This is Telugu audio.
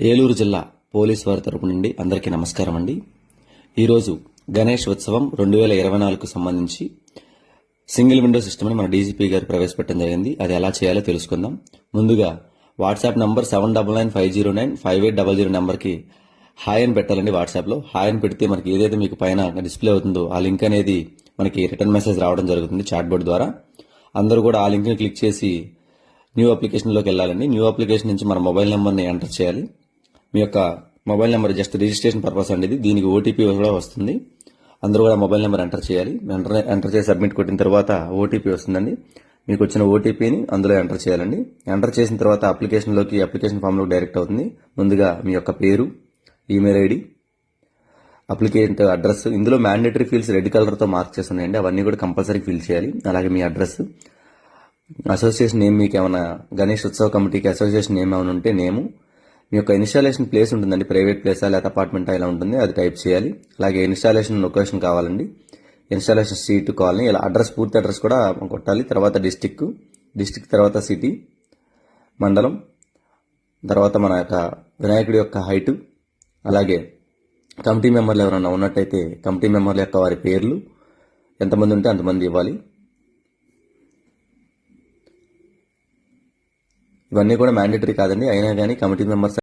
ఏలూరు జిల్లా పోలీస్ వారి తరపు నుండి అందరికీ నమస్కారం అండి. ఈరోజు గణేష్ ఉత్సవం రెండు వేల ఇరవై నాలుగుకు సంబంధించి సింగిల్ విండో సిస్టమ్ని మన డీజీపీ గారు ప్రవేశపెట్టడం జరిగింది. అది ఎలా చేయాలో తెలుసుకుందాం. ముందుగా WhatsApp number seven double nine five zero nine five eight double zero నెంబర్కి హాయ్ అని పెట్టాలండి వాట్సాప్లో. హాయ్ అని పెడితే మనకి ఏదైతే మీకు పైన డిస్ప్లే అవుతుందో ఆ లింక్ అనేది మనకి రిటర్న్ మెసేజ్ రావడం జరుగుతుంది చాట్బోర్డ్ ద్వారా. అందరూ కూడా ఆ లింక్ని క్లిక్ చేసి న్యూ అప్లికేషన్లోకి వెళ్ళాలండి. న్యూ అప్లికేషన్ నుంచి మన మొబైల్ నెంబర్ని ఎంటర్ చేయాలి. మీ యొక్క mobile number just registration purpose అండి ఇది. దీనికి ఓటీపీ కూడా వస్తుంది. అందరూ కూడా మొబైల్ నెంబర్ ఎంటర్ చేయాలి. ఎంటర్ ఎంటర్ చేసి సబ్మిట్ కొట్టిన తర్వాత ఓటీపీ వస్తుందండి. మీకు వచ్చిన ఓటీపీని అందులో ఎంటర్ చేయాలండి. ఎంటర్ చేసిన తర్వాత అప్లికేషన్లోకి అప్లికేషన్ ఫామ్లోకి డైరెక్ట్ అవుతుంది. ముందుగా మీ యొక్క పేరు ఈమెయిల్ ఐడి అప్లికేషన్ అడ్రస్. ఇందులో మ్యాండేటరీ ఫీల్డ్స్ రెడ్ కలర్తో మార్క్ చేస్తున్నాయండి. అవన్నీ కూడా కంపల్సరీ ఫిల్ చేయాలి. అలాగే మీ అడ్రస్. అసోసియేషన్ నేమ్ మీకు ఏమైనా గణేష్ ఉత్సవ కమిటీకి అసోసియేషన్ నేమ్ ఏమైనా ఉంటే నేము. మీ యొక్క ఇన్స్టాలేషన్ ప్లేస్ ఉంటుందండి ప్రైవేట్ ప్లేసా లేదా అపార్ట్మెంటా ఇలా ఉంటుంది అది టైప్ చేయాలి. అలాగే ఇన్స్టాలేషన్ లొకేషన్ కావాలండి. ఇన్స్టాలేషన్ సీట్ కావాలని ఇలా అడ్రస్ పూర్తి అడ్రస్ కూడా కొట్టాలి. తర్వాత డిస్టిక్ డిస్టిక్ తర్వాత సిటీ మండలం తర్వాత మన యొక్క వినాయకుడి యొక్క హైటు అలాగే కమిటీ మెంబర్లు ఎవరైనా ఉన్నట్టయితే కమిటీ మెంబర్ల యొక్క వారి పేర్లు ఎంతమంది ఉంటే అంతమంది ఇవ్వాలి. ఇవన్నీ కూడా మ్యాండేటరీ కాదండి అయినా కానీ కమిటీ మెంబర్స్